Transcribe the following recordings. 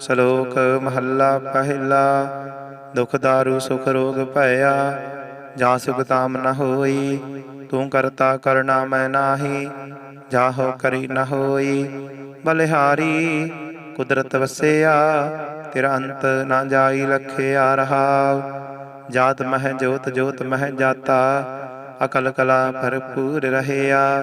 ਸ਼ਲੋਕ ਮਹੱਲਾ ਪਹਿਲਾ, ਦੁਖ ਦਾਰੂ ਸੁਖ ਰੋਗ ਭਇਆ ਜਾਂ ਸੁਖ ਤਾਮ ਨ ਹੋਈ, ਤੂੰ ਕਰਤਾ ਕਰਨਾ ਮੈਂ ਨਾਹੀ, ਜਾਹੋ ਕਰੀ ਨ ਹੋਈ। ਬਲਿਹਾਰੀ, ਕੁਦਰਤ ਵਸਿਆ, ਤੇਰਾ ਅੰਤ ਨਾ ਜਾਈ ਲਖਿਆ ਰਹਾਉ। ਜਾਤ ਮਹਿ ਜੋਤ ਜੋਤ ਮਹਿ ਜਾਤਾ, ਅਕਲ ਕਲਾ ਭਰਪੂਰ ਰਹਿਆ।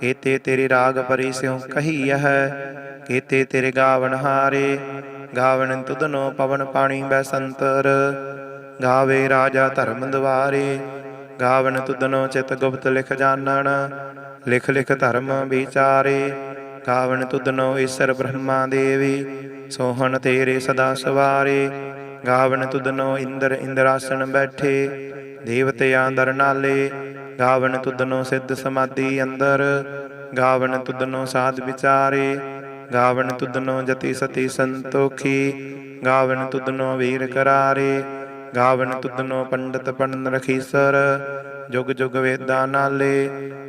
ਕੀਤੇ ਤੇਰੇ ਰਾਗ ਪਰੀ ਸਿਉ ਕਹੀ ਹੈ ਕੀਤੇ ਤੇਰੇ ਗਾਵਣ ਹਾਰੇ ਗਾਵਣ ਤੁਧਨੋ ਪਵਨ ਪਾਣੀ ਬੈਸੰਤਰ ਗਾਵੇ ਰਾਜਾ ਧਰਮ ਦਵਾਰੇ, ਗਾਵਨ ਤੁਧਨੋ ਚਿਤ ਗੁਪਤ ਲਿਖ ਜਾਣਨ। ਲਿਖ ਲਿਖ ਧਰਮ ਵਿਚਾਰੇ, ਗਾਵਨ ਤੁਧਨੋ ਈਸ਼ਰ ਬ੍ਰਹਮਾ ਦੇਵੀ, ਸੋਹਣ ਤੇਰੇ ਸਦਾ ਸਵਾਰੇ। ਗਾਵਨ ਤੁਧਨੋ ਇੰਦਰ ਇੰਦਰਾਸਨ ਬੈਠੇ, ਦੇਵਤਿਆਂ ਦਰ ਨਾਲੇ ਗਾਵਣ ਤੁਧਨੋ ਸਿੱਧ ਸਮਾਧੀ ਅੰਦਰ ਗਾਵਣ ਤੁਧਨੋ ਸਾਧ ਵਿਚਾਰੇ ਗਾਵਣ ਤੁਧਨੋ ਜਤੀ ਸਤੀ ਸੰਤੋਖੀ ਗਾਵਣ ਤੁਧਨੋ ਵੀਰ ਕਰਾਰੇ ਗਾਵਣ ਤੁਧਨੋ ਪੰਡਤ ਪੰਡਨ ਰਖੀਸਰ, ਜੁਗ ਜੁਗ ਵੇਦਾਂ ਨਾਲੇ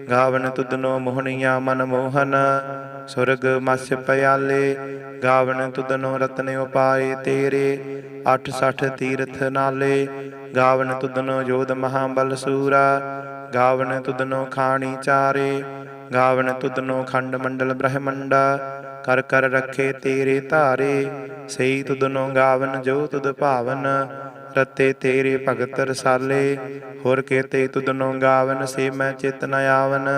ਗਾਵਣ ਤੁਧਨੋ ਮੋਹਣੀਆਂ ਮਨ ਮੋਹਨ, ਸੁਰਗ ਮਸ ਪਿਆਲੇ, ਗਾਵਨ ਤੁਧਨੋ ਰਤਨ ਉਪਾਏ ਤੇਰੇ 86 ਤੀਰਥ ਨਾਲੇ ਗਾਵਣ ਤੁਧਨੋ ਜੋਧ ਮਹਾਬਲ ਸੂਰਾ ਗਾਵਨ ਤੁਧਨੋ ਖਾਣੀ ਚਾਰੇ, ਗਾਵਨ ਤੁਧਨੋ ਖੰਡ ਮੰਡਲ ਬ੍ਰਹਮੰਡਾ, ਕਰ ਕਰ ਰੱਖੇ ਤੇਰੇ ਧਾਰੇ ਸਈ ਤੁਧਨੋ ਗਾਵਨ ਜੋ ਤੁਦ ਭਾਵਨ, ਰਤੇ ਤੇਰੇ ਭਗਤ ਰਸਾਲੇ, ਹੋਰ ਕੇਤੇ ਤੁਧਨੋ ਗਾਵਨ ਸੇ ਮੈਂ ਚਿਤ ਨ ਆਵਨ,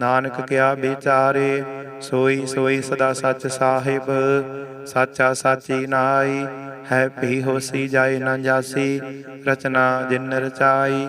ਨਾਨਕ ਕਿਆ ਵਿਚਾਰੇ, ਸੋਈ ਸੋਈ ਸਦਾ ਸੱਚ ਸਾਹਿਬ, ਸਾਚਾ ਸਾਚੀ ਨਾਈ ਹੈ ਭੀ ਹੋਸੀ ਜਾਏ ਨਾ ਜਾਸੀ, ਰਚਨਾ ਜਿਨ ਰਚਾਈ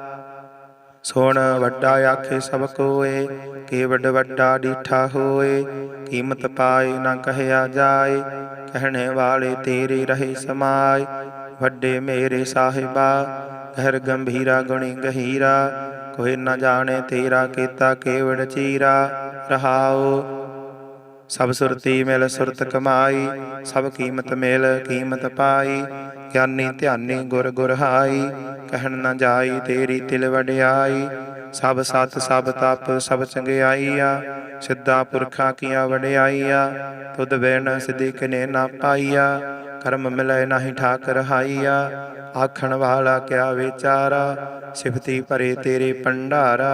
ਸੁਣ ਵੱਡਾ ਆਖੇ ਸਭ ਕੋਏ ਕੀ ਵੱਡ ਵੱਡਾ ਡੀਠਾ ਹੋਏ, ਕੀਮਤ ਪਾਏ ਨਾ ਕਹਿਆ ਜਾਏ, ਕਹਿਣੇ ਵਾਲੇ ਤੇਰੇ ਰਹੇ ਸਮਾਏ, ਵੱਡੇ ਮੇਰੇ ਸਾਹਿਬਾ ਘਰ ਗੰਭੀਰਾ ਗੁਣੀ ਗਹੀਰਾ, ਕੋਈ ਨਾ ਜਾਣੇ ਤੇਰਾ ਕੀਤਾ ਕੇਵੜ ਚੀਰਾ, ਰਹਾਓ ਸਭ ਸੁਰਤੀ ਮਿਲ ਸੁਰਤ ਕਮਾਈ ਸਭ ਕੀਮਤ ਮਿਲ ਕੀਮਤ ਪਾਈ। ਗਿਆਨੀ ਧਿਆਨੀ ਗੁਰ ਗੁਰ ਹਾਈ, ਕਹਿਣ ਨਾ ਜਾਈ ਤੇਰੀ ਤਿਲ ਵਡਿਆਈ। ਸਭ ਸਤ ਸਭ ਤਪ ਸਭ ਚੰਗਿਆਈਆ, ਸਿੱਧਾ ਪੁਰਖਾਂ ਕੀਆਂ ਵਡਿਆਈਆ। ਤੁਧ ਬੇਨ ਸਿਧੀ ਕਨੇ ਨਾ ਪਾਈਆ, ਕਰਮ ਮਿਲੈ ਨਾਹੀ ਠਾਕ ਰਹਾਈਆ ਆਖਣ ਵਾਲਾ ਕਿਆ ਵਿਚਾਰਾ, ਸਿਫਤੀ ਭਰੇ ਤੇਰੇ ਭੰਡਾਰਾ।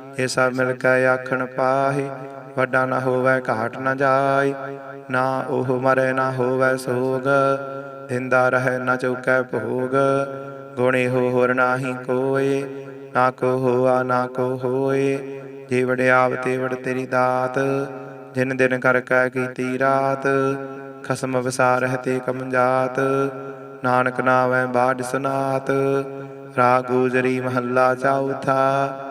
ਇਹ ਸਭ ਮਿਲ ਕੇ ਆਖਣ ਪਾਹੀ, ਵੱਡਾ ਨਾ ਹੋਵੇ ਘਾਟ ਨਾ ਜਾਏ ਨਾ ਉਹ ਮਰੇ ਨਾ ਹੋਵੇ ਸੋਗ, ਦਿੰਦਾ ਰਹੇ ਨਾ ਚੁਕੈ ਭੋਗ, ਗੁਣੇ ਹੋ ਹੋਰ ਨਾਹੀ ਕੋਏ ਨਾ ਕੋ ਹੋਆ ਨਾ ਕੋ ਹੋਏ ਜੇ ਵਡਿਆਵ ਤੇ ਵਡ ਤੇਰੀ ਦਾਤ, ਜਿਨ ਦਿਨ ਕਰ ਕੈ ਕੀਤੀ ਰਾਤ, ਖਸਮ ਵਿਸਾਰਹਿ ਤੇ ਕਮਜਾਤ ਨਾਨਕ ਨਾਮੈ ਬਾੜ ਸੁਨਾਤ, ਰਾਗ ਗੁਜਰੀ ਮਹੱਲਾ ਚੌਥਾ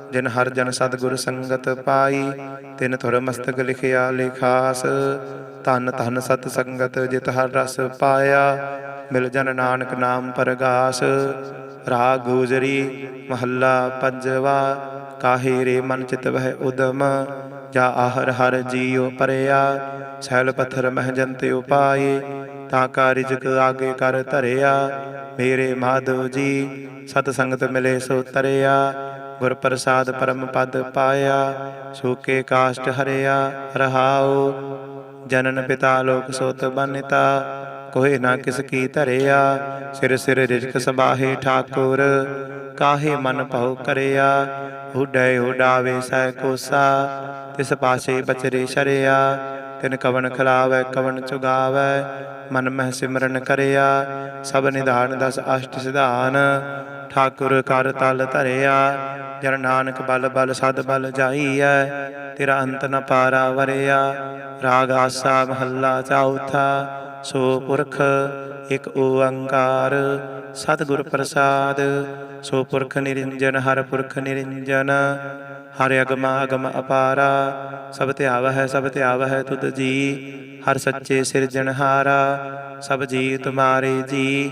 ਜਿਨ ਹਰ ਜਨ ਸਤਿਗੁਰ ਸੰਗਤ ਪਾਈ, ਤਿਨ ਥੁਰ ਮਸਤਕ ਲਿਖਿਆ ਲਿਖਾਸ। ਧੰਨ ਧੰਨ ਸਤ ਸੰਗਤ ਜਿਤ ਹਰ ਰਸ ਪਾਇਆ, ਮਿਲ ਜਨ ਨਾਨਕ ਨਾਮ ਪਰਗਾਸ। ਰਾਗ ਗੂਜਰੀ ਮਹੱਲਾ ਪੰਜਵਾ, ਕਾਹੇ ਰੇ ਮਨ ਚਿਤ ਵਹਿ ਉਦਮ। ਜਾ ਆਹਰ ਹਰ ਜੀਉ ਪਰਿਆ ਸੈਲ ਪੱਥਰ ਮਹਿ ਜੰਤੇ ਉਪਾਏ ਤਾਂ ਕਾ ਰਿਜਕ ਆਗੇ ਕਰ ਧਰਿਆ, ਮੇਰੇ ਮਾਧਵ ਜੀ, ਸਤ ਸੰਗਤ ਮਿਲੇ ਸੋ ਤਰਿਆ। ਗੁਰ ਪ੍ਰਸਾਦ ਪਰਮ ਪਦ ਪਾਇਆ, ਸੂਕੇ ਕਾਸ਼ਟ ਹਰਿਆ, ਰਹਾਉ। ਜਨਨ ਪਿਤਾ ਲੋਕ ਸੋਤ ਬਨਿਤਾ ਕੋਏ ਨਾ ਕਿਸ ਕੀ ਧਰਿਆ। ਸਿਰ ਸਿਰ ਰਿਜਕ ਸਬਾਹੇ ਠਾਕੁਰ, ਕਾਹੇ ਮਨ ਭਉ ਕਰਿਆ। ਹੁਡੈ ਉਡਾਵੇ ਸੈ ਕੋਸਾ, ਤਿਸ ਪਾਸੇ ਬਚਰੇ ਸ਼ਰਿਆ। ਤਿਨ ਕਵਨ ਖਲਾਵੈ ਕਵਨ ਚੁਗਾਵੈ, ਮਨ ਮਹਿ ਸਿਮਰਨ ਕਰਿਆ। ਸਭ ਨਿਧਾਨ ਦਸ ਅਸ਼ਟ ਸਿਧਾਨ ਠਾਕੁਰ ਕਰ ਤਲ ਧਰਿਆ, ਜਨ ਨਾਨਕ ਬਲ ਬਲ ਸਦ ਬਲ ਜਾਈਐ, ਤੇਰਾ ਅੰਤ ਨ ਪਾਰਾ ਵਰਿਆ। ਰਾਗ ਆਸਾ ਮਹੱਲਾ ਚੌਥਾ, ਸੋ ਪੁਰਖ ਇਕ ਓੰਕਾਰ। ਸਤਿਗੁਰ ਪ੍ਰਸਾਦ, ਸੋ ਪੁਰਖ ਨਿਰੰਜਨ, ਹਰ ਪੁਰਖ ਨਿਰੰਜਨ। ਹਰਿ ਅਗਮ ਅਗਮ ਅਪਾਰਾ, ਸਭ ਧਿਆਵ ਹੈ ਸਭ ਧਿਆਵ ਹੈ ਤੁਧ ਜੀ। ਹਰ ਸੱਚੇ ਸਿਰਜਣਹਾਰਾ, ਸਭ ਜੀ ਤੁਮਾਰੇ ਜੀ।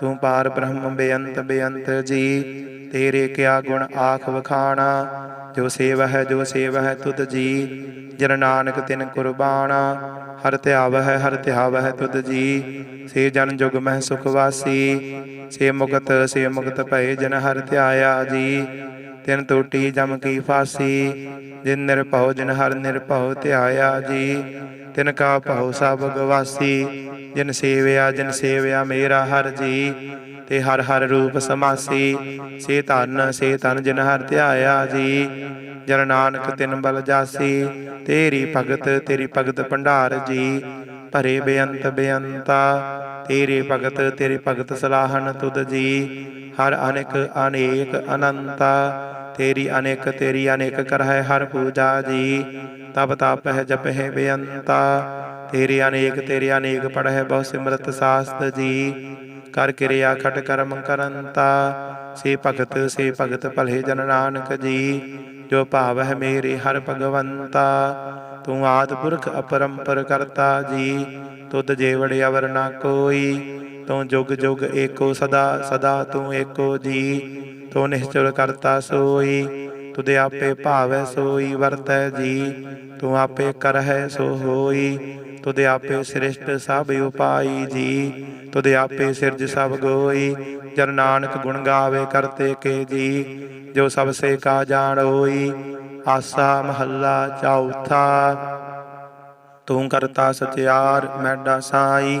ਤੂੰ ਪਾਰ ਬ੍ਰਹਮ ਬੇਅੰਤ ਬੇਅੰਤ ਜੀ, ਤੇਰੇ ਕਿਆ ਗੁਣ ਆਖ ਵਖਾਣਾ? ਜੋ ਸੇਵ ਹੈ ਜੋ ਸੇਵ ਹੈ ਤੁਧ ਜੀ, ਜਨ ਨਾਨਕ ਤਿਨ ਕੁਰਬਾਨਾ ਹਰ ਧਿਆਵ ਹੈ ਹਰ ਧਿਆਵ ਹੈ ਤੁਧ ਜੀ, ਸੇ ਜਨ ਜੁਗ ਮਹਿ ਸੁਖ ਵਾਸੀ। ਸੇ ਮੁਕਤ ਸੇ ਮੁਕਤ ਭਏ ਜਨ ਹਰ ਧਿਆਇਆ ਜੀ। ਤਿਨ ਟੂਟੀ ਜਮ ਕੀ ਫਾਸੀ, ਜਿਨ ਨਿਰਭਉ, ਜਿਨ ਹਰ ਨਿਰਭਉ ਧਿਆਇਆ ਜੀ। ਤਿਨ ਕਾ ਭਉ ਸਭ ਗਵਾਸੀ, ਜਿਨ ਸੇਵਿਆ ਜਿਨ ਸੇਵਿਆ ਮੇਰਾ ਹਰ ਜੀ। ਤੇ ਹਰ ਹਰ ਰੂਪ ਸਮਾਸੀ, ਸੇ ਧਨ ਸੇ ਧਨ ਜਿਨ ਹਰ ਧਿਆਇਆ ਜੀ। ਜਨ ਨਾਨਕ ਤਿਨ ਬਲ ਜਾਸੀ, ਤੇਰੀ ਭਗਤ ਤੇਰੀ ਭਗਤ ਭੰਡਾਰ ਜੀ। ਭਰੇ ਬੇਅੰਤ ਬੇਅੰਤਾ, ਤੇਰੇ ਭਗਤ ਤੇਰੇ ਭਗਤ ਸਲਾਹਨ ਤੁਧ ਜੀ। ਹਰ ਅਨੇਕ ਅਨੇਕ ਅਨੰਤਾ ਤੇਰੀ ਅਨੇਕ ਤੇਰੀ ਅਨੇਕ ਕਰਹਿ ਹਰ ਪੂਜਾ ਜੀ। ਤਪ ਤਪ ਹੈ ਜਪ ਬੇਅੰਤਾ। ਤੇਰੇ ਅਨੇਕ ਤੇਰੇ ਅਨੇਕ ਪੜਹਿ ਬਹੁ ਸਿਮਰਤ ਸਾਸਤ ਜੀ। ਕਰ ਕਿਰਿਆ ਖਟ ਕਰਮ ਕਰੰਤਾ। ਸੇ ਭਗਤ ਸੇ ਭਗਤ ਭਲੇ ਜਨ ਨਾਨਕ ਜੀ। ਜੋ ਭਾਵ ਹੈ ਮੇਰੇ ਹਰ ਭਗਵੰਤਾ। ਤੂੰ ਆਦ ਪੁਰਖ ਅਪਰੰਪਰ ਕਰਤਾ ਜੀ। ਤੁਧ ਜੇ ਅਵਰ ਨਾ ਕੋਈ। ਤੂੰ ਜੁਗ ਜੁਗ ਏਕੋ ਸਦਾ ਸਦਾ ਤੂੰ ਏਕੋ ਜੀ। ਤੂੰ ਨਿਸ਼ਚਲ ਕਰਤਾ ਸੋਈ, ਤੁਧ ਆਪੇ ਭਾਵੈ ਸੋਈ, ਵਰਤੈ ਜੀ। ਤੂੰ ਆਪੇ ਕਰਹਿ ਸੋ ਹੋਈ, ਤੁਧ ਆਪੇ ਸ੍ਰਿਸ਼ਟ ਸਭ ਉਪਾਈ ਜੀ। ਤੁਧ ਆਪੇ ਸਿਰਜ ਸਭ ਗੋਈ, ਜਨ ਨਾਨਕ ਗੁਣ ਗਾਵੇ ਕਰਤੇ ਕੇ ਜੀ। ਜੋ ਸਭ ਸੇ ਕਾ ਜਾਣ ਹੋਈ, ਆਸਾ ਮਹੱਲਾ ਚੌਥਾ। ਤੂੰ ਕਰਤਾ ਸਚਿਆਰ, ਮੈਡਾ ਸਾਈ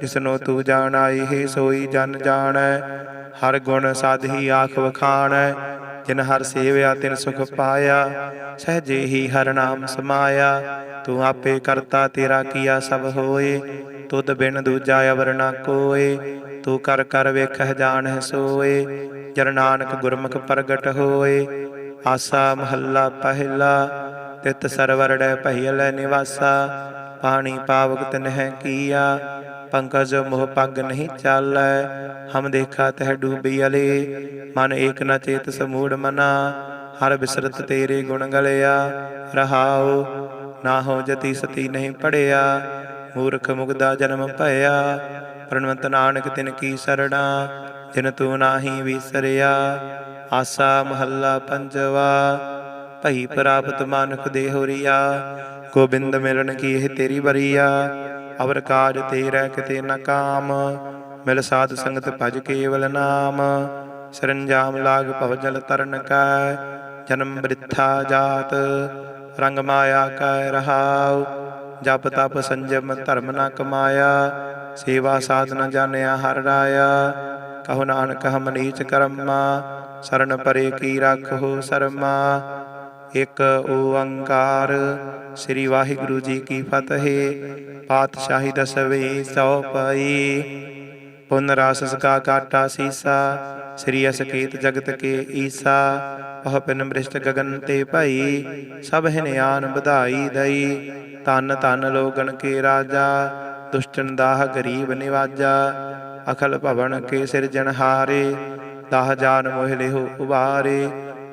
ਜਿਸਨੂੰ ਤੂੰ ਜਾਣਾ ਇਹ ਸੋਈ ਜਨ ਜਾਣੈ, ਹਰ ਗੁਣ ਸਾਧੀ ਆਖ ਵਖਾਣੈ, ਜਿਨ ਹਰ ਸੇਵਿਆ ਤਿਨ ਸੁਖ ਪਾਇਆ, ਸਹਜੇ ਹੀ ਹਰ ਨਾਮ ਸਮਾਇਆ, ਤੂੰ ਆਪੇ ਕਰਤਾ ਤੇਰਾ ਕੀਆ ਸਭ ਹੋਏ, ਤੁਧ ਬਿਨ ਦੂਜਾ ਅਵਰ ਨਾ ਕੋਏ, ਤੂੰ ਕਰ ਕਰ ਵੇਖਹਿ ਜਾਣਹਿ ਸੋਏ, ਜਨ ਨਾਨਕ ਗੁਰਮੁਖ ਪ੍ਰਗਟ ਹੋਏ, ਆਸਾ ਮਹੱਲਾ ਪਹਿਲਾ, ਤਿਤ ਸਰਵਰੜੈ ਪਹਿਲੇ ਨਿਵਾਸਾ, ਪਾਣੀ ਪਾਵਕ ਤਨਹਿ ਕੀਆ ਪੰਕਜ ਮੋਹ ਪੱਗ ਨਹੀਂ ਚਾਲੈ, ਹਮ ਦੇਖਾ ਤਹਿ ਡੂਬੀ ਅਲੇ। ਮਨ ਏਕ ਨ ਚੇਤ ਸਮੂੜ ਮਨਾ, ਹਰ ਬਿਸਰਤ ਤੇਰੇ ਗੁਣ ਗਲਿਆ। ਨਾ ਹੋ ਜਤੀ ਸਤੀ ਨਹੀਂ ਪੜਿਆ। ਮੂਰਖ ਮੁਗਦਾ ਜਨਮ ਭਇਆ, ਪ੍ਰਣਵੰਤ ਨਾਨਕ ਤਿਨ ਕੀ ਸਰਣਾ, ਜਿਨ ਤੂੰ ਨਾਹੀ ਵਿਸਰਿਆ। ਆਸਾ ਮਹੱਲਾ ਪੰਜਵਾ, ਭਈ ਪ੍ਰਾਪਤ ਮਾਨੁਖ ਦੇਹੋਰੀਆ ਗੋਬਿੰਦ ਮਿਲਣ ਕੀ ਇਹ ਤੇਰੀ ਬਰੀਆ ਅਵਰ ਕਾਜ ਤੇਰਾ ਕਿਤੇ ਨ ਕਾਮ। ਮਿਲ ਸਾਧ ਸੰਗਤ ਭਜ ਕੇਵਲ ਨਾਮ। ਸਰੰਜਾਮ ਲਾਗ ਭਵ ਜਲ ਤਰਨ ਕੈ। ਜਨਮ ਬ੍ਰਿਥਾ ਜਾਤ, ਰੰਗ ਮਾਇਆ ਕੈ ਰਹਾਉ। ਜਪ ਤਪ ਸੰਜਮ ਧਰਮ ਨ ਕਮਾਇਆ। ਸੇਵਾ ਸਾਧਨ ਜਾਣਿਆ ਹਰ ਰਾਇਆ। ਕਹੁ ਨਾਨਕ ਹਮ ਨੀਚ ਕਰਮਾ, ਸਰਨ ਪਰੇ ਕੀ ਰੱਖੋ ਸਰਮਾ। ਇਕ ਓੰਕਾਰ। ਸ੍ਰੀ ਵਾਹਿਗੁਰੂ ਜੀ ਕੀ ਫਤਿਹ। ਪਾਤਸ਼ਾਹੀ ਦਸਵੇਂ ਸੋ ਪਈ। ਪੁਨ ਰਾਸਸ ਕਾ ਕਾਟਾ ਸੀਸਾ। ਸ੍ਰੀ ਅਸਕੇਤ ਜਗਤ ਕੇ ਈਸਾ। ਪਹ ਪਿਨ ਮ੍ਰਿਸ਼ਟ ਗਗਨ ਤੇ ਭਈ। ਸਭ ਹਿਨਿਆਨ ਵਧਾਈ ਦਈ। ਤਨ ਤਨ ਲੋਗਣ ਕੇ ਰਾਜਾ। ਦੁਸ਼ਟਨ ਦਾਹ ਗਰੀਬ ਨਿਵਾਜਾ। ਅਖਲ ਭਵਨ ਕੇ ਸਿਰਜਣਹਾਰੇ ਦਾਹ ਜਾਨ ਮੋਹਿ ਲਿਹੁ ਉਬਾਰੇ।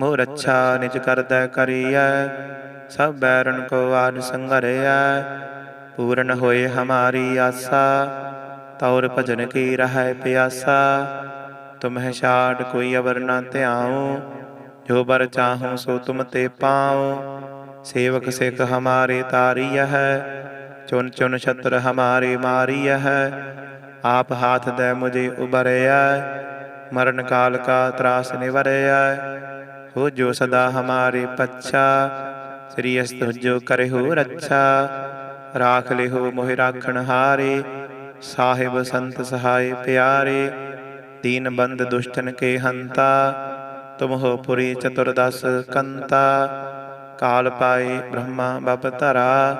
ਮੋਹ ਰੱਛਾ ਨਿਜ ਕਰਦਾ ਕਰੀਐ, ਸਭ ਬੈਰਨ ਕੋ ਆਦ ਸੰਘਰਿਐ। ਪੂਰਨ ਹੋਏ ਹਮਾਰੀ ਆਸਾ, ਤੌਰ ਭਜਨ ਕੀ ਰਹੈ ਪਿਆਸਾ। ਤੁਮਹਿ ਛਾੜ ਕੋਈ ਅਵਰ ਨਾ ਧਿਆਉ, ਜੋ ਬਰ ਚਾਹੂੰ ਸੋ ਤੁਮ ਤੇ ਪਾਉ। ਸੇਵਕ ਸਿੱਖ ਹਮਾਰੇ ਤਾਰੀය ਹੈ ਚੁਨ ਚੁਨ ਛਤਰ ਹਮਾਰੇ ਮਾਰੀය ਹੈ ਆਪ ਹਾਥ ਦੇ ਮੁਝੇ ਉਬਰਿਆ ਮਰਨ ਕਾਲ ਕਾ ਤਰਾਸ ਨਿਵਰਿਆ ਹੋ ਜੋ ਸਦਾ ਹਮਾਰੇ ਪੱਛਾ। ਸ੍ਰੀ ਅਸਤੁ ਜੋ ਕਰੇ ਰੱਛਾ, ਰਾਖ ਲਿਹੋ ਮੋਹਿ ਰਾਖਣ ਹਾਰੇ। ਸਾਹਿਬ ਸੰਤ ਸਹਾਇ ਪਿਆਰੇ, ਦੀਨ ਬੰਦ ਦੁਸ਼ਟਨ ਕੇ ਹੰਤਾ। ਤੁਮ ਹੋ ਪੁਰੀ ਚਤੁਰਦਸ ਕੰਤਾ। ਕਾਲ ਪਾਏ ਬ੍ਰਹਮਾ ਬਪ ਧਰਾ,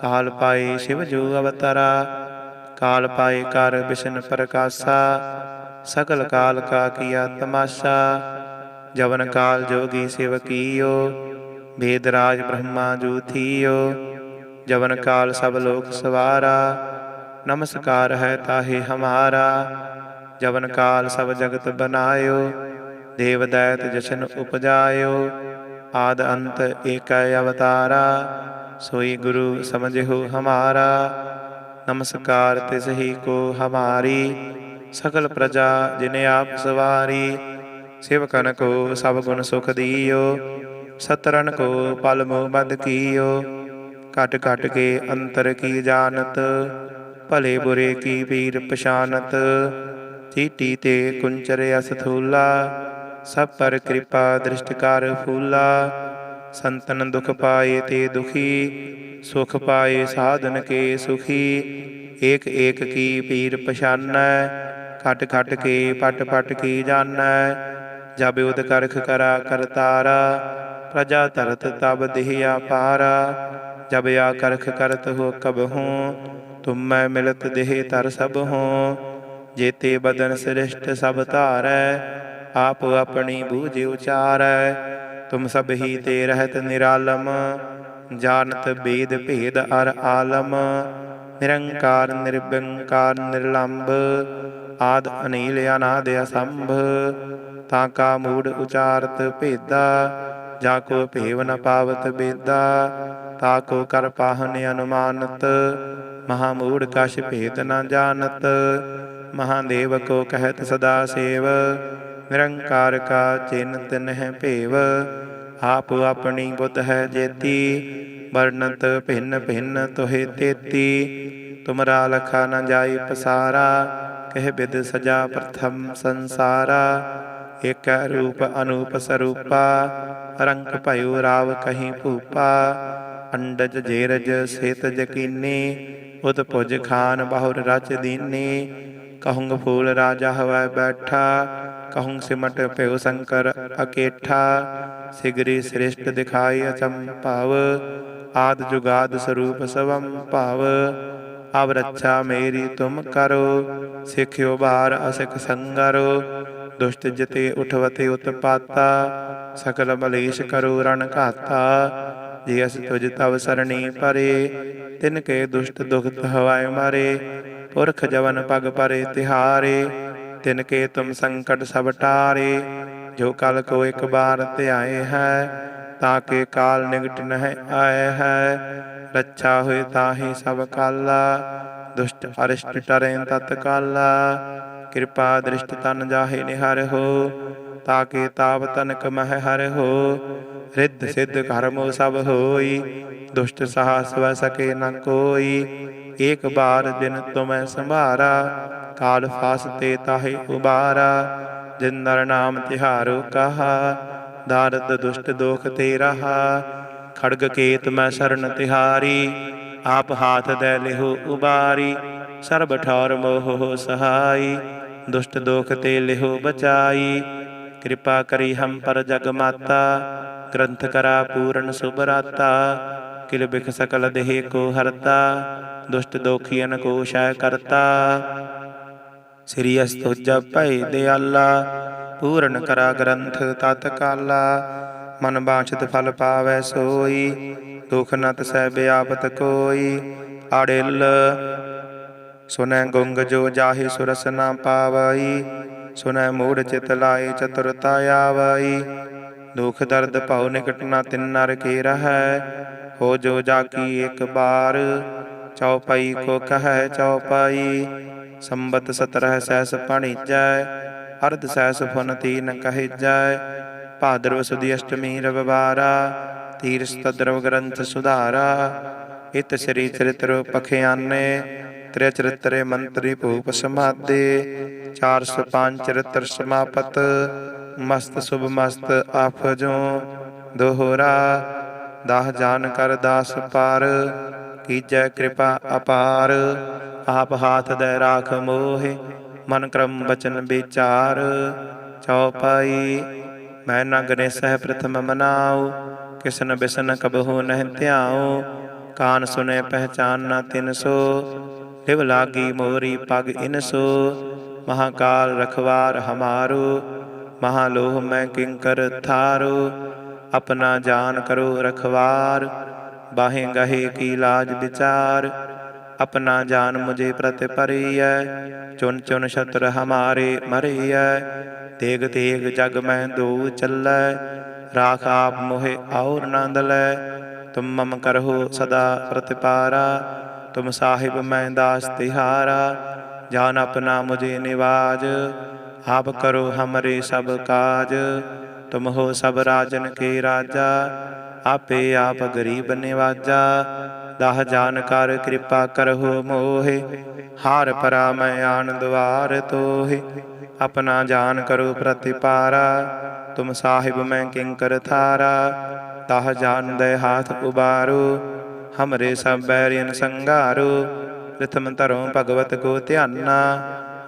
ਕਾਲ ਪਾਏ ਸ਼ਿਵ ਜੂ ਅਵਤਰਾ। ਕਾਲ ਪਾਏ ਕਰ ਬਿਸ਼ਨ ਪ੍ਰਕਾਸ਼ਾ ਸਕਲ ਕਾਲ ਕਾ ਕੀਆ ਤਮਾਸ਼ਾ। ਜਵਨ ਕਾਲ ਜੋਗੀ ਸਿਵ ਕੀਓ ਵੇਦ ਰਾਜ ਬ੍ਰਹਮਾ ਜੂਥੀਓ, ਜਵਨ ਕਾਲ ਸਭ ਲੋਕ ਸਵਾਰਾ, ਨਮਸਕਾਰ ਹੈ ਤਾਹੇ ਹਮਾਰਾ, ਜਵਨ ਕਾਲ ਸਭ ਜਗਤ ਬਨਾਇਓ ਦੇਵ ਦੈਤ ਜਸ਼ਨ ਉਪਜਾਇਓ, ਆਦ ਅੰਤ ਏਕੈ ਅਵਤਾਰਾ, ਸੋਈ ਗੁਰੂ ਸਮਝਿਓ ਹਮਾਰਾ, ਨਮਸਕਾਰ ਤਿਸ ਹੀ ਕੋ ਹਮਾਰੀ ਸਕਲ ਪ੍ਰਜਾ ਜਿਨੇ ਆਪ ਸਵਾਰੀ ਸਿਵਕਨ ਕੋ ਸਭ ਗੁਣ ਸੁਖ ਦੀਓ ਸਤਰਨ ਕੋ ਪਲ ਮੋਹ ਬਦ ਕੀਓ ਘਟ ਘਟ ਕੇ ਅੰਤਰ ਕੀ ਜਾਣਤ ਭਲੇ ਬੁਰੇ ਕੀ ਪੀਰ ਪਛਾਨਤ ਚੀਟੀ ਤੇ ਕੁੰਚਰ ਅਸਥੂਲਾ ਸਭ ਪਰ ਕਿਰਪਾ ਦ੍ਰਿਸ਼ਟ ਕਰ ਫੂਲਾ ਸੰਤਨ ਦੁਖ ਪਾਏ ਤੇ ਦੁਖੀ ਸੁਖ ਪਾਏ ਸਾਧਨ ਕੇ ਸੁਖੀ ਏਕ ਏਕ ਕੀ ਪੀਰ ਪਛਾਨੈ ਖਟ ਖਟ ਕੇ ਪਟ ਪਟ ਕੀ ਜਾਣੈ ਜਬ ਉਦ ਕਰਖ ਕਰਾ ਕਰਤਾਰਾ ਪ੍ਰਜਾ ਧਰਤ ਤਬ ਦੇਹਿਆ ਪਾਰਾ। ਜਬ ਆ ਕਰਖ ਕਰਤ ਹੋ ਕਬ ਹੂੰ, ਤੁਮ ਮੈਂ ਮਿਲਤ ਦੇਹ ਤਰ ਸਭ ਹੂੰ। ਜੇਤੇ ਬਦਨ ਸ੍ਰਿਸ਼ਟ ਸਭ ਧਾਰੈ, ਆਪ ਆਪਣੀ ਬੂਝ ਉਚਾਰੈ। ਤੁਮ ਸਭ ਹੀ ਤੇ ਰਹਿਤ ਨਿਰਾਲਮ, ਜਾਣਤ ਬੇਦ ਭੇਦ ਅਰ ਆਲਮ। ਨਿਰੰਕਾਰ, ਨਿਰਬੰਕਾਰ ਨਿਰਲੰਭ ਆਦ ਅਨੀਲ ਅਨਾਦ ਅਸੰਭ। ਤਾਂ ਕਾ ਮੂੜ ਉਚਾਰਤ ਭੇਦਾ, ਜਾ ਕੋ ਭੇਵ ਨ ਪਾਵਤ ਬੇਦਾ, ਤਾ ਕੋ ਕਰ ਪਾਹਨ ਅਨੁਮਾਨਤ, ਮਹਾ ਮੂੜ ਕਛ ਭੇਦ ਨ ਜਾਣਤ ਮਹਾਦੇਵ ਕੋ ਕਹਿਤ ਸਦਾ ਸੇਵ, ਨਿਰੰਕਾਰ ਕਾ ਚਿੰਤ ਨਹਿ ਭੇਵ, ਆਪ ਆਪਣੀ ਬੁੱਧ ਹੈ ਜੇਤੀ, ਵਰਣਤ ਭਿੰਨ ਭਿੰਨ ਤੋਹਿ ਤੇਤੀ, ਤੁਮਰਾ ਲਖਾ ਨ ਜਾਈ ਪਸਾਰਾ, ਕਹਿ ਬਿਦ ਸਜਾ ਪ੍ਰਥਮ ਸੰਸਾਰਾ। ਇਕ ਰੂਪ ਅਨੂਪ ਸਰੂਪਾ, ਰੰਗ ਭਇਓ ਰਾਵ ਕਹੀਂ ਭੂਪਾ, ਅੰਡਜ ਜੇਰਜ ਸੇਤ ਜਕੀਨੀ ਉਤ ਭੁਜ ਖਾਨ ਬਹੁਰ ਰਚ ਦੀਨੀ ਕਹੂੰ ਫੂਲ ਰਾਜਾ ਹਵੈ ਬੈਠਾ ਕਹੂੰ ਸਿਮਟ ਭਇਓ ਸ਼ੰਕਰ ਅਕੇਠਾ, ਸਿਗਰੀ ਸ੍ਰਿਸ਼ਟ ਦਿਖਾਈ ਅਚੰਭਾਵ, ਆਦ ਜੁਗਾਦ ਸਰੂਪ ਸਵੰ ਭਾਵ ਅਬ ਰੱਛਾ ਮੇਰੀ ਤੁਮ ਕਰੋ, ਸਿੱਖਿਓ ਬਾਰ ਅਸਿਕ ਸੰਗਰੋ ਦੁਸ਼ਟ ਜਿਤੇ ਉਠਵਤੇ ਉਤਪਾਤਾ ਸਕਲ ਮਲੇਸ਼ ਕਰੋ ਰਣ ਘਾਤਾ। ਜੇ ਅਸ ਤੁਜ ਤਵ ਸਰਣੀ ਪਰੇ, ਤਿਨ ਕੇ ਦੁਸ਼ਟ ਦੁਖਤ ਹਵਾਏ ਮਾਰੇ। ਪੁਰਖ ਜਵਨ ਪਗ ਪਰੇ ਤਿਹਾਰੇ, ਤਿਨ ਕੇ ਤੁਮ ਸੰਕਟ ਸਭ ਟਾਰੇ। ਜੋ ਕਲ ਕੋ ਇੱਕ ਬਾਰ ਧਿਆਏ ਹੈ, ਤਾਂ ਕੇ ਕਾਲ ਨਿਗਟ ਨਹਿ ਆਏ ਹੈ। ਰੱਛਾ ਹੋਏ ਤਾਹੀ ਸਭ ਕਾਲਾ, ਦੁਸ਼ਟ ਅਰਿਸ਼ਟ ਟਰੇ ਤਤ ਕਾਲਾ ਕਿਰਪਾ ਦ੍ਰਿਸ਼ਟ ਤਨ ਜਾਹੇ ਨਿਹਰ ਹੋ, ਤਾਕੇ ਤਾਪ ਤਨਕ ਮਹਿ ਹਰ ਹੋ। ਰਿੱਧ ਸਿੱਧ ਕਰਮੋ ਸਭ ਹੋਈ, ਦੁਸ਼ਟ ਸਾਹਸ ਵ ਸਕੇ ਨ ਕੋਈ। ਏਕ ਬਾਰ ਦਿਨ ਤੁਮੈ ਸੰਭਾਰਾ, ਕਾਲ ਫਾਸਤੇ ਤਾਹੇ ਉਬਾਰਾ। ਜਿਨ ਨਰ ਨਾਮ ਤਿਹਾਰੋ ਕਹਾ, ਦਾਰਦ ਦੁਸ਼ਟ ਦੋਖ ਤੇ ਰਹਾ। ਖੜਗ ਕੇਤ ਮੈਂ ਸ਼ਰਨ ਤਿਹਾਰੀ, ਆਪ ਹਾਥ ਦੇ ਲਿਹੋ ਉਬਾਰੀ। ਸਰਬ ਠੌਰ ਮੋਹ ਸਹਾਈ। ਦੁਸ਼ਟ ਦੋਖ ਤੇ ਲਿਹੋ ਬਚਾਈ। ਕਿਰਪਾ ਕਰੀ ਹਮ ਪਰ ਜਗ ਮਾਤਾ, ਗ੍ਰੰਥ ਕਰਾ ਪੂਰਨ ਸੁਭਰਾਤਾ ਕਿਲ ਬਿਖ ਸਕਲ ਦੇਹ ਕੋ ਹਰਤਾ, ਦੁਸ਼ਟ ਦੋਖੀਨ ਕੋ ਸ਼ੈ ਕਰਤਾ। ਸ੍ਰੀ ਅਸਤੁਜ ਭੈ ਦਿਆਲਾ, ਪੂਰਨ ਕਰਾ ਗ੍ਰੰਥ ਤਤ ਕਾਲਾ। ਮਨ ਬਾਛਤ ਫਲ ਪਾਵੈ ਸੋਈ, ਦੁਖ ਨਤ ਤਸੈ ਬਿਆਪਤ ਕੋਈ। ਆੜਿਲ ਸੁਨੈ ਗੁੰਗ ਜੋ ਜਾਹੇ ਸੁਰਸ ਨਾ ਪਾਵਈ, ਸੁਨੈ ਮੂੜ ਚਿਤ ਲਾਏ ਚਤੁਰਤਾ ਆਵਈ। ਦੁਖ ਦਰਦ ਭਉ ਨਿਕਟ ਨਾ ਤਿਨ ਨਰ ਕੇ ਰਹੈ, ਹੋ ਜੋ ਜਾਕੀ ਇੱਕ ਬਾਰ ਚਉਪਈ ਕੋ ਕਹੈ ਚਉਪਈ ਸੰਬਤ ਸਤਰਹ ਸਹਿਸ ਪਣੀਜੈ ਅਰਧ ਸਹਿਸ ਫੁਨ ਤੀਨ ਕਹਿਜੈ। ਭਾਦਰਵ ਸੁਦੀ ਅਸ਼ਟਮੀ ਰਵਿਵਾਰਾ ਤੀਰਸ ਤਦਰਵ ਗ੍ਰੰਥ ਸੁਧਾਰਾ। ਇਤ ਸ੍ਰੀ ਚਰਿਤ੍ਰ ਪਖਿਆਨੇ ਤ੍ਰਿ ਚਰਿਤਰੇ ਮੰਤਰੀ ਭੂਪ ਸਮਾਦੇ 405 ਚਰਿਤ੍ਰ ਸਮਾਪਤ, ਮਸਤ ਸੁਭ ਮਸਤ ਆਫਜੋ ਦੋਹਰਾ, ਦਾਹ ਜਾਨ ਕਰ ਦਾਸ ਪਾਰ, ਕੀਜੈ ਕਿਰਪਾ ਅਪਾਰ, ਆਪ ਹਾਥ ਦੇ ਰਾਖ ਮੋਹਿ, ਮਨ ਕਰਮ ਬਚਨ ਵਿਚਾਰ ਚੌਪਾਈ ਮੈਂ ਨ ਗਨੇਸਹਿ ਪ੍ਰਥਮ ਮਨਾਉ, ਕਿਸਨ ਬਿਸਨ ਕਬਹੂ ਨਹਿ ਧਿਆਉ, ਕਾਨ ਸੁਨੇ ਪਹਿਚਾਨ ਨਾ ਤਿਨ ਸੋ ठिव लागी मोरी पग इनसो महाकाल रखवार हमारो महालोह मैं किंकर थारो अपना जान करो रखवार बाहे गहे की लाज विचार अपना जान मुझे प्रति परिय चुन चुन शत्र हमारे मरिय तेग तेग जग मैं दो चल राख आप मोहे और नंदल तुम मम करहो सदा प्रतिपारा ਤੁਮ ਸਾਹਿਬ ਮੈਂ ਦਾਸ ਤਿਹਾਰਾ, ਜਾਨ ਆਪਣਾ ਮੁਝੇ ਨਿਵਾਜ, ਆਪ ਕਰੋ ਹਮਰੇ ਸਭ ਕਾਜ, ਤੁਮ ਹੋ ਸਭ ਰਾਜਨ ਕੇ ਰਾਜਾ, ਆਪੇ ਆਪ ਗਰੀਬ ਨਿਵਾਜਾ, ਦਹ ਜਾਨ ਕਰ ਕਿਰਪਾ ਕਰਹੁ ਮੋਹੇ, ਹਾਰ ਪਰਾ ਮੈਂ ਆਨ ਦਵਾਰ ਤੋਹੇ, ਆਪਣਾ ਜਾਨ ਕਰੋ ਪ੍ਰਤਿਪਾਰਾ, ਤੁਮ ਸਾਹਿਬ ਮੈਂ ਕਿੰਕਰ ਥਾਰਾ ਤਹ ਜਾਨ ਦੇ ਹਾਥ ਉਬਾਰੋ ਹਮਰੇ ਸਭ ਬੈਰਿਨ ਸੰਗਾਰੋ ਪ੍ਰਥਮ ਧਰੋ ਭਗਵਤ ਕੋ ਧਿਆਨਾ,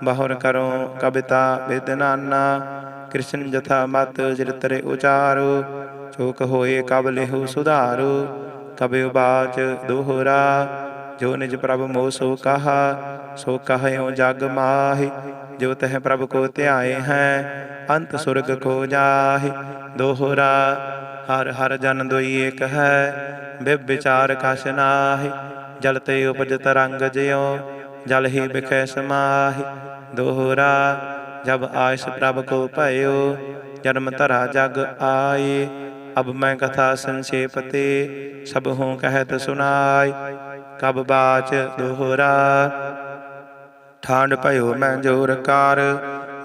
ਬਹੁਰ ਕਰੋ ਕਵਿਤਾ ਵਿਦਨਾਨਾ ਕ੍ਰਿਸ਼ਨ ਜਥਾ ਮਤ ਚਰਿਤਰੇ ਉਚਾਰੋ, ਚੋਕ ਹੋਏ ਕਬ ਲਿਹੁ ਸੁਧਾਰੋ ਕਬਿ ਬਾਚ ਦੋਹਰਾ, ਜੋ ਨਿਜ ਪ੍ਰਭ ਮੋ ਸੋ ਕਹਾ, ਸੋ ਕਹਿਓ ਜਗ ਮਾਹਿ, ਜੋ ਤਹ ਪ੍ਰਭ ਕੋ ਧਿਆਏ ਹੈ, ਅੰਤ ਸੁਰਗ ਕੋ ਜਾਹਿ, ਦੋਹਰਾ ਹਰ ਹਰ ਜਨ ਦੋਈ ਏਕ ਹੈ, ਬਿਬ ਵਿਚਾਰ ਕਛ ਨਾਹਿ, ਜਲ ਤੇ ਉਪਜ ਤਰੰਗ ਜਿਉ, ਜਲ ਹੀ ਬਿਖੈ ਸਮਾਹਿ। ਦੋਹਰਾ, ਜਬ ਆਇਸ ਪ੍ਰਭ ਕੋ ਭਇਓ, ਜਨਮ ਧਰਾ ਜਗ ਆਏ ਅਬ ਮੈਂ ਕਥਾ ਸੰਖੇਪ ਤੇ ਸਭ ਹੂੰ ਕਹਿਤ ਸੁਨਾਈ ਕਬ ਬਾਚ ਦੋਹਰਾ ਠਾਂਡ ਭਇਓ ਮੈਂ ਜੋਰ ਕਾਰ,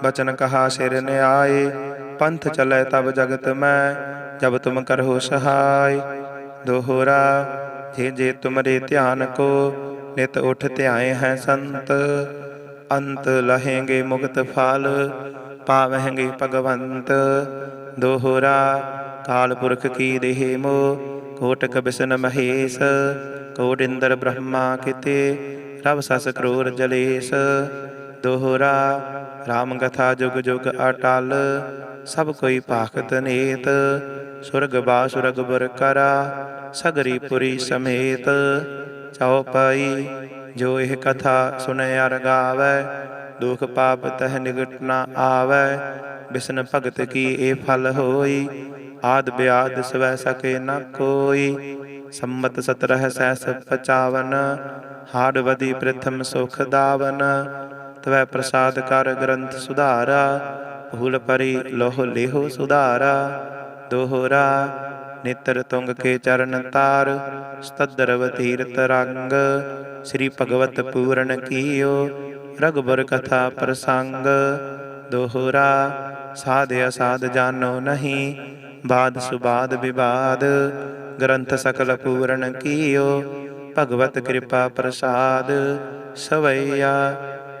ਬਚਨ ਕਹਾ ਸਿਰ ਨਿਆਏ। ਪੰਥ ਚਲੇ ਤਬ ਜਗਤ ਮੈਂ ਜਬ ਤੁਮ ਕਰਹੁ ਸਹਾਈ ਦੋਹਰਾ ਜੇ ਜੇ ਤੁਮਰੇ ਧਿਆਨ ਕੋ, ਨਿਤ ਉਠ ਧਿਆਏ ਹੈ ਸੰਤ। ਅੰਤ ਲਹੇਂਗੇ ਮੁਕਤ ਫਲ, ਪਾਵਹਿੰਗੇ ਭਗਵੰਤ। ਦੋਹਰਾ, ਕਾਲ ਪੁਰਖ ਕੀ ਦੇਹ ਮੋ, ਕੋਟਕ ਬਿਸਨ ਮਹੇਸ਼। ਕੋਟ ਇੰਦਰ ਬ੍ਰਹਮਾ ਕਿਤੇ, ਰਵ ਸਸ ਕਰੂਰ ਜਲੇਸ਼। ਦੋਹਰਾ RAM ਕਥਾ ਜੁਗ ਜੁਗ ਅਟਲ, ਸਭ ਕੋਈ ਭਾਖਤ ਨੇਤ। ਸੁਰਗ ਬਾਸੁਰਗ ਬੁਰ ਕਰਾ, ਸਗਰੀ ਪੁਰੀ ਸਮੇਤ। ਚਉਪਈ ਜੋ ਇਹ ਕਥਾ ਸੁਨਿਆ ਰਗਾਵੈ ਦੁਖ ਪਾਪ ਤਹ ਨਿਗਟ ਨਾ ਆਵੈ। ਬਿਸਨ ਭਗਤ ਕੀ ਇਹ ਫਲ ਹੋਈ, ਆਦ ਬਿਆਦ ਸਵੈ ਸਕੇ ਨ ਕੋਈ। ਸੰਮਤ ਸਤਰਹ ਸੈਸ ਪਚਾਵਨ ਹਾੜ ਵਦੀ ਪ੍ਰਥਮ ਸੁਖ ਦਾਵਨ। ਤਵੈ ਪ੍ਰਸਾਦ ਕਰ ਗ੍ਰੰਥ ਸੁਧਾਰਾ, ਭੂਲ ਪਰੀ ਲੋਹ ਲੇਹੋ ਸੁਧਾਰਾ। ਦੋਹਰਾ, ਨਿਤਰ ਤੁੰਗ ਕੇ ਚਰਨ ਤਾਰ ਸਤਦਰ ਤੀਰਤ ਰੰਗ। ਸ੍ਰੀ ਭਗਵਤ ਪੂਰਨ ਕੀਓ ਰਗਬਰ ਕਥਾ ਪ੍ਰਸੰਗ। ਦੋਹਰਾ, ਸਾਧ ਅਸਾਧ ਜਾਣੋ ਨਹੀਂ, ਬਾਦ ਸੁਬਾਦ ਵਿਵਾਦ। ਗ੍ਰੰਥ ਸਕਲ ਪੂਰਨ ਕੀਓ, ਭਗਵਤ ਕਿਰਪਾ ਪ੍ਰਸਾਦ। ਸਵਈਆ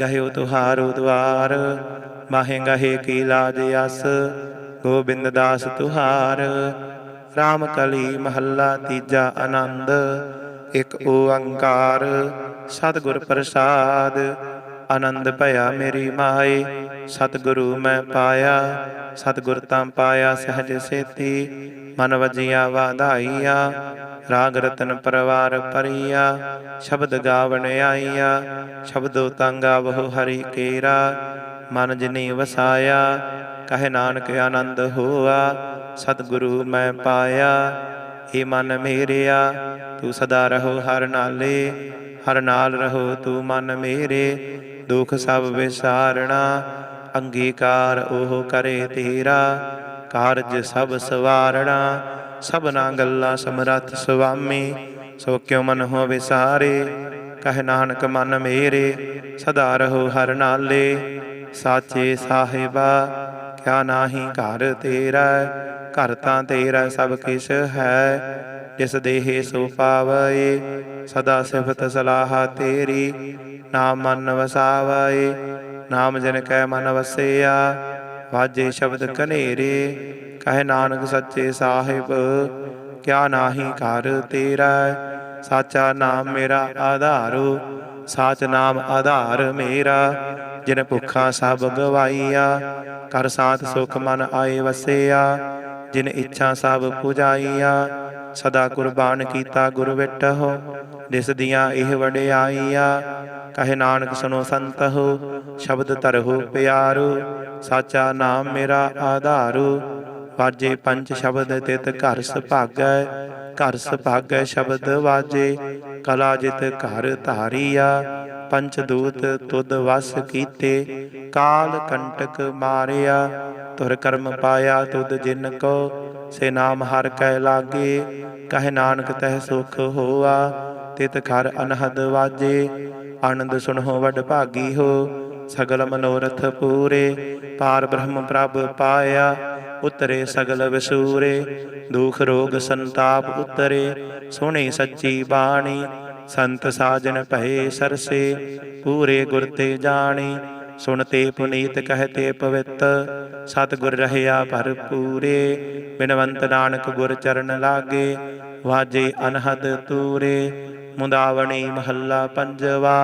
ਗਹਿਓ ਤੁਹਾਰੋ ਦਵਾਰ ਮਾਹੇ ਗਹੇ ਕੀ ਲਾਜ ਅਸ ਗੋਬਿੰਦ ਦਾਸ ਤੁਹਾਰ। RAM ਕਲੀ ਮਹੱਲਾ ਤੀਜਾ ਆਨੰਦ, ਇੱਕ ਓੰਕਾਰ ਸਤਿਗੁਰ ਪ੍ਰਸਾਦ। ਆਨੰਦ ਭਇਆ ਮੇਰੀ ਮਾਏ ਸਤਿਗੁਰੂ ਮੈਂ ਪਾਇਆ, ਸਤਿਗੁਰ ਤਾਂ ਪਾਇਆ ਸਹਜ ਸੇਤੀ। ਮਨ ਵਜੀਆਂ ਵਾਧਾਈਆ, ਰਾਗ ਰਤਨ ਪਰਵਾਰ ਪਰੀਆ ਸ਼ਬਦ ਗਾਵਣ ਆਈਆ, ਸ਼ਬਦੋ ਤੰਗਾ ਬਹੁ ਹਰੀ ਕੇਰਾ। ਮਨ ਜਿਨੀ ਵਸਾਇਆ, ਕਹੇ ਨਾਨਕ ਆਨੰਦ ਹੋਆ। ਸਤਿਗੁਰੂ ਮੈਂ ਪਾਇਆ ਏ ਮਨ ਮੇਰਿਆ। ਤੂੰ ਸਦਾ ਰਹੋ ਹਰ ਨਾਲੇ, ਹਰ ਨਾਲ ਰਹੋ ਤੂੰ ਮਨ ਮੇਰੇ। ਦੁਖ ਸਭ ਵਿਸਾਰਣਾ, ਅੰਗੀਕਾਰ ਉਹ ਕਰੇ ਤੇਰਾ, ਕਾਰਜ ਸਭ ਸਵਾਰਣਾ। ਸਭਨਾ ਗੱਲਾਂ ਸਮਰੱਥ ਸੁਆਮੀ, ਸੋ ਕਿਉ ਮਨ ਹੋ ਵਿਸਾਰੇ? ਕਹਿ ਨਾਨਕ ਮਨ ਮੇਰੇ, ਸਦਾ ਰਹੋ ਹਰ ਨਾਲੇ। ਸਾਚੇ ਸਾਹਿਬਾ, ਕਿਆ ਨਾਹੀ ਘਰ ਤੇਰਾ, ਘਰ ਤਾਂ ਤੇਰਾ ਸਭ ਕਿਛ ਹੈ। ਜਿਸ ਦੇਹ ਸੋ ਪਾਵੈ, ਸਦਾ ਸਿਫਤ ਸਲਾਹ ਤੇਰੀ, ਨਾਮ ਮਨ ਵਸਾਵੈ, ਨਾਮ ਜਨ ਕੈ ਮਨ ਵਸਿਆ, ਵਾਜੇ ਸ਼ਬਦ ਕਨੇਰੇ ਕਹੇ ਨਾਨਕ ਸੱਚੇ ਸਾਹਿਬ, ਕਿਆ ਨਾਹੀ ਘਰ ਤੇਰਾ, ਸਾਚਾ ਨਾਮ ਮੇਰਾ ਆਧਾਰੋ, ਸਾਚ ਨਾਮ ਆਧਾਰ ਮੇਰਾ, ਜਿਨ ਭੁੱਖਾ ਸਭ ਗਵਾਈਆ, ਕਰ ਸਾਥ ਸੁਖ ਮਨ ਆਏ ਵਸਿਆ ਜਿਨ ਇੱਛਾ ਸਭ ਪੁਜਾਈਆ, ਸਦਾ ਕੁਰਬਾਨ ਕੀਤਾ ਗੁਰ ਵਿਟਹੁ, ਦਿਸ ਦੀਆਂ ਇਹ ਵਡਿਆਈਆ। ਕਹੇ ਨਾਨਕ ਸੁਨੋ ਸੰਤ ਹੋ ਸ਼ਬਦ ਧਰਹੁ ਪਿਆਰੂ, ਸਾਚਾ ਨਾਮ ਮੇਰਾ ਆਧਾਰੂ। ਵਾਜੇ ਪੰਜ ਸ਼ਬਦ ਤਿਤ ਘਰ ਸੁਭਾਗੈ ਘਰ ਸੁਭਾਗੈ ਸ਼ਬਦ ਵਾਜੇ, ਕਲਾ ਜਿਤ ਘਰ ਧਾਰੀਆ। ਪੰਚ ਦੂਤ ਤੁਧ ਵਸ ਕੀਤੇ, ਕਾਲ ਕੰਟਕ ਮਾਰਿਆ ਤੁਰ ਕਰਮ ਪਾਇਆ ਤੁਧ ਜਿਨ ਕੋ, ਸੇ ਨਾਮ ਹਰ ਕੈ ਲਾਗੇ, ਕਹਿ ਨਾਨਕ ਤਹਿ ਸੁਖ ਹੋਆ, ਤਿਤ ਘਰ ਅਨਹਦ ਵਾਜੇ, ਆਨੰਦ ਸੁਣੋ ਵਡ ਭਾਗੀ ਹੋ, ਸਗਲ ਮਨੋਰਥ ਪੂਰੇ, ਪਾਰ ਬ੍ਰਹਮ ਪ੍ਰਭ ਪਾਇਆ, ਉਤਰੇ ਸਗਲ ਵਿਸੂਰੇ, ਦੁਖ ਰੋਗ ਸੰਤਾਪ ਉਤਰੇ ਸੋਹਣੀ ਸੱਚੀ ਬਾਣੀ ਸੰਤ ਸਾਜਨ ਭਏ ਸਰਸੇ, ਪੂਰੇ ਗੁਰ ਤੇ ਜਾਣੀ। ਸੁਣਤੇ ਪੁਨੀਤ ਕਹਤੇ ਪਵਿੱਤ, ਸਤਿਗੁਰ ਰਹਿਆ ਭਰਪੂਰੇ ਬਿਨਵੰਤ ਨਾਨਕ ਗੁਰ ਚਰਨ ਲਾਗੇ, ਵਾਜੇ ਅਨਹਦ ਤੂਰੇ। ਮੁੰਦਾਵਣੀ ਮਹੱਲਾ ਪੰਜਵਾ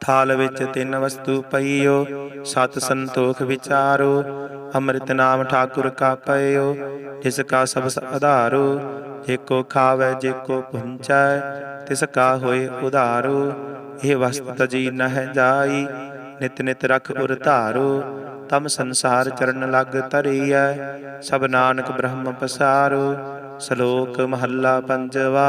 ਥਾਲ ਵਿੱਚ ਤਿੰਨ ਵਸਤੂ ਪਈਓ, ਸਤ ਸੰਤੋਖ ਵਿਚਾਰੋ, ਅੰਮ੍ਰਿਤ ਨਾਮ ਠਾਕੁਰ ਕਾ ਪਇਓ ਜਿਸ ਕਾ ਸਬਸ ਆਧਾਰੋ ਏਕੋ ਖਾਵੇ ਜੇਕੋ ਪੁੰਚੈ, ਤਿਸ ਕਾ ਹੋਏ ਉਧਾਰੋ, ਇਹ ਵਸਤ ਜੀ ਨਹਿ ਜਾਈ, ਨਿਤ ਨਿਤ ਰਖ ਉਰ ਧਾਰੋ, ਤਮ ਸੰਸਾਰ ਚਰਨ ਲਗ ਧਰੀਐ, ਸਭ ਨਾਨਕ ਬ੍ਰਹਮ ਪਸਾਰੋ, ਸ਼ਲੋਕ ਮਹੱਲਾ ਪੰਜਵਾ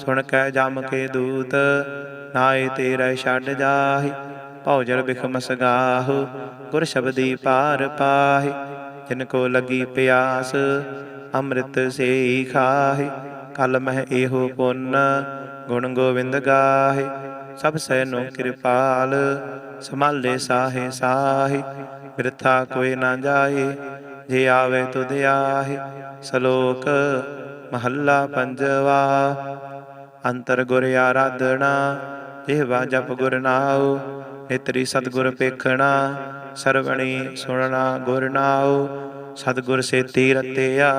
ਸੁਣ ਕੈ ਜਮ ਕੇ ਦੂਤ ਨਾਏ ਤੇਰੇ ਛੱਡ ਜਾਹੀ ਭੌਜਲ ਬਿਖਮਸ ਗਾਹੋ ਗੁਰ ਸ਼ਬਦੀ ਪਾਰ ਪਾਹੀ, ਜਿਨ ਕੋ ਲਗੀ ਪਿਆਸ, ਅੰਮ੍ਰਿਤ ਸੇ ਖਾਹੀ, ਕਲ ਮਹਿ ਇਹੋ ਪੁੰਨ, ਗੁਣ ਗੋਵਿੰਦ ਗਾਹੇ, ਸਭ ਸੈ ਕਿਰਪਾਲ, ਸੰਭਾਲੇ ਸਾਹੇ ਸਾਹੇ, ਬਿਰਥਾ ਕੋਈ ਨਾ ਜਾਏ ਜੇ ਆਵੇ ਤੁਧ ਆਹੇ, ਸ਼ਲੋਕ ਮਹੱਲਾ ਪੰਜਵਾ। ਅੰਤਰ ਗੁਰ ਆਰਾਧਣਾ ਜਿਹਵਾ ਜਪ ਗੁਰ ਨਾਉ, ਨੇਤਰੀ ਸਤਗੁਰ ਪੇਖਣਾ, ਸਰਵਣੀ ਸੁਣਨਾ ਗੁਰ ਨਾਉ, ਸਤਗੁਰ ਸੇਤੀ ਰਤਿਆ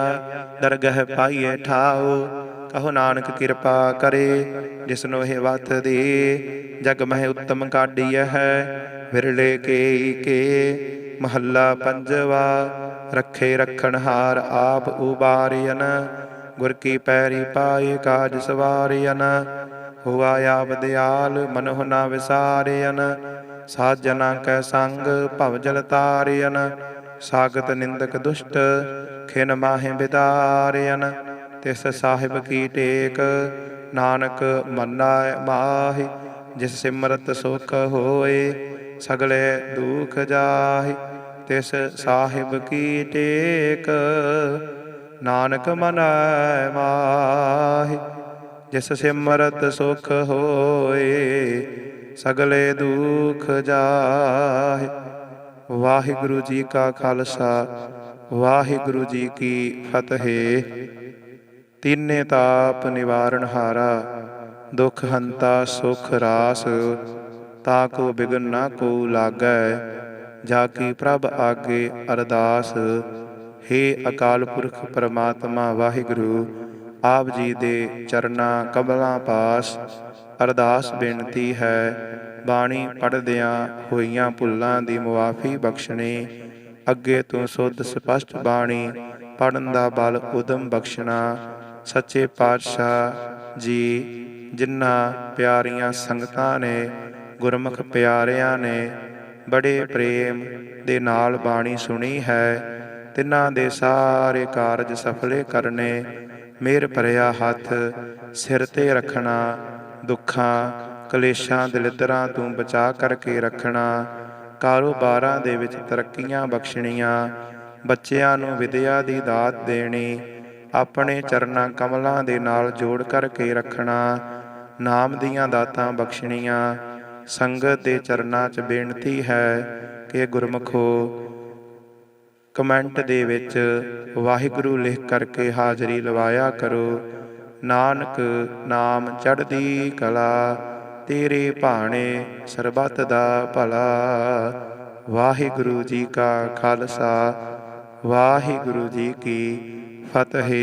ਦਰਗਹ ਪਾਈਏ ਠਾਉ। ਕਹੋ ਨਾਨਕ ਕਿਰਪਾ ਕਰੇ ਜਿਸਨੋ ਇਹ ਵਤ ਦੇ, ਜਗ ਮਹਿ ਉੱਤਮ ਕਾਢੀਐ ਹੈ, ਵਿਰਲੇ ਕੇ ਕੇ, ਮਹੱਲਾ ਪੰਜਵਾ, ਰੱਖੇ ਰਖਣ ਹਾਰ ਆਪ ਉਬਾਰਿਅਨ ਗੁਰ ਕੀ ਪੈਰੀ ਪਾਏ ਕਾਜ ਸਵਾਰਿਅਨ, ਹੁਆ ਆਪ ਦਿਆਲ ਮਨਹੁ ਨਾ ਵਿਸਾਰਿਅਨ, ਸਾਜਨਾ ਕੈ ਸੰਗ ਭਵ ਜਲ ਤਾਰਿਅਨ, ਸਾਗਤ ਨਿੰਦਕ ਦੁਸ਼ਟ ਖਿਨ ਮਾਹਿ ਬਿਦਾਰਿਅਨ, ਤਿਸ ਸਾਹਿਬ ਕੀ ਟੇਕ ਨਾਨਕ ਮੰਨਾ ਮਾਹੀ, ਜਿਸ ਸਿਮਰਤ ਸੁਖ ਹੋਏ ਸਗਲੇ ਦੁਖ ਜਾਹੀ, ਤਿਸ ਸਾਹਿਬ ਕੀ ਟੇਕ ਨਾਨਕ ਮਨੈ ਮਾਹੀ, ਜਿਸ ਸਿਮਰਤ ਸੁਖ ਹੋਏ, ਸਗਲੇ ਦੁਖ ਜਾਹਿ। ਵਾਹਿਗੁਰੂ ਜੀ ਕਾ ਖਾਲਸਾ, ਵਾਹਿਗੁਰੂ ਜੀ ਕੀ ਫਤਿਹ। ਤੀਨੇ ਤਾਪ ਨਿਵਾਰਨ ਹਾਰਾ, ਦੁਖ ਹੰਤਾ ਸੁਖ ਰਾਸ, ਤਾ ਕੋ ਬਿਗਨ ਨਾ ਕੋ ਲਾਗੈ, ਜਾ ਕੀ ਪ੍ਰਭ ਆਗੇ ਅਰਦਾਸ। ਹੇ ਅਕਾਲ ਪੁਰਖ ਪਰਮਾਤਮਾ ਵਾਹਿਗੁਰੂ, ਆਪ ਜੀ ਦੇ ਚਰਨਾਂ ਕਮਲਾਂ ਪਾਸ ਅਰਦਾਸ ਬੇਨਤੀ ਹੈ, ਬਾਣੀ ਪੜਦਿਆਂ ਹੋਈਆਂ ਭੁੱਲਾਂ ਦੀ ਮੁਆਫੀ ਬਖਸ਼ਣੀ। ਅੱਗੇ ਤੋਂ ਸੁੱਧ ਸਪਸ਼ਟ ਬਾਣੀ ਪੜਨ ਦਾ ਬਲ ਉਦਮ ਬਖਸ਼ਣਾ। ਸੱਚੇ ਪਾਤਸ਼ਾਹ ਜੀ, ਜਿਨ੍ਹਾਂ ਪਿਆਰੀਆਂ ਸੰਗਤਾਂ ਨੇ, ਗੁਰਮੁਖ ਪਿਆਰਿਆਂ ਨੇ, ਬੜੇ ਪ੍ਰੇਮ ਦੇ ਨਾਲ ਬਾਣੀ ਸੁਣੀ ਹੈ ਤਿਨਾਂ ਦੇ ਸਾਰੇ ਕਾਰਜ ਸਫਲੇ ਕਰਨੇ। ਮੇਰ ਭਰਿਆ ਹੱਥ, ਸਿਰ ਤੇ ਰੱਖਣਾ, ਦੁੱਖਾਂ, ਕਲੇਸ਼ਾਂ, ਦਲਿਦਰਾਂ ਤੋਂ ਬਚਾ ਕਰਕੇ ਰੱਖਣਾ। ਕਾਰੋਬਾਰਾਂ ਦੇ ਵਿੱਚ ਤਰੱਕੀਆਂ ਬਖਸ਼ਣੀਆਂ। ਬੱਚਿਆਂ ਨੂੰ ਵਿਦਿਆ ਦੀ ਦਾਤ ਦੇਣੀ। ਆਪਣੇ ਚਰਨਾਂ ਕਮਲਾਂ ਦੇ ਨਾਲ ਜੋੜ ਕਰਕੇ ਰੱਖਣਾ। ਨਾਮ ਦੀਆਂ ਦਾਤਾਂ ਬਖਸ਼ਣੀਆਂ। ਸੰਗਤ ਦੇ ਚਰਨਾਂ 'ਚ ਬੇਨਤੀ ਹੈ ਕਿ ਗੁਰਮਖੋ ਕਮੈਂਟ ਦੇ ਵਿੱਚ ਵਾਹਿਗੁਰੂ ਲਿਖ ਕਰਕੇ ਹਾਜ਼ਰੀ ਲਵਾਇਆ ਕਰੋ। ਨਾਨਕ ਨਾਮ ਚੜ੍ਹਦੀ ਕਲਾ ਤੇਰੇ ਭਾਣੇ ਸਰਬੱਤ ਦਾ ਭਲਾ। ਵਾਹਿਗੁਰੂ ਜੀ ਕਾ ਖਾਲਸਾ ਵਾਹਿਗੁਰੂ ਜੀ ਕੀ ਫਤਿਹ।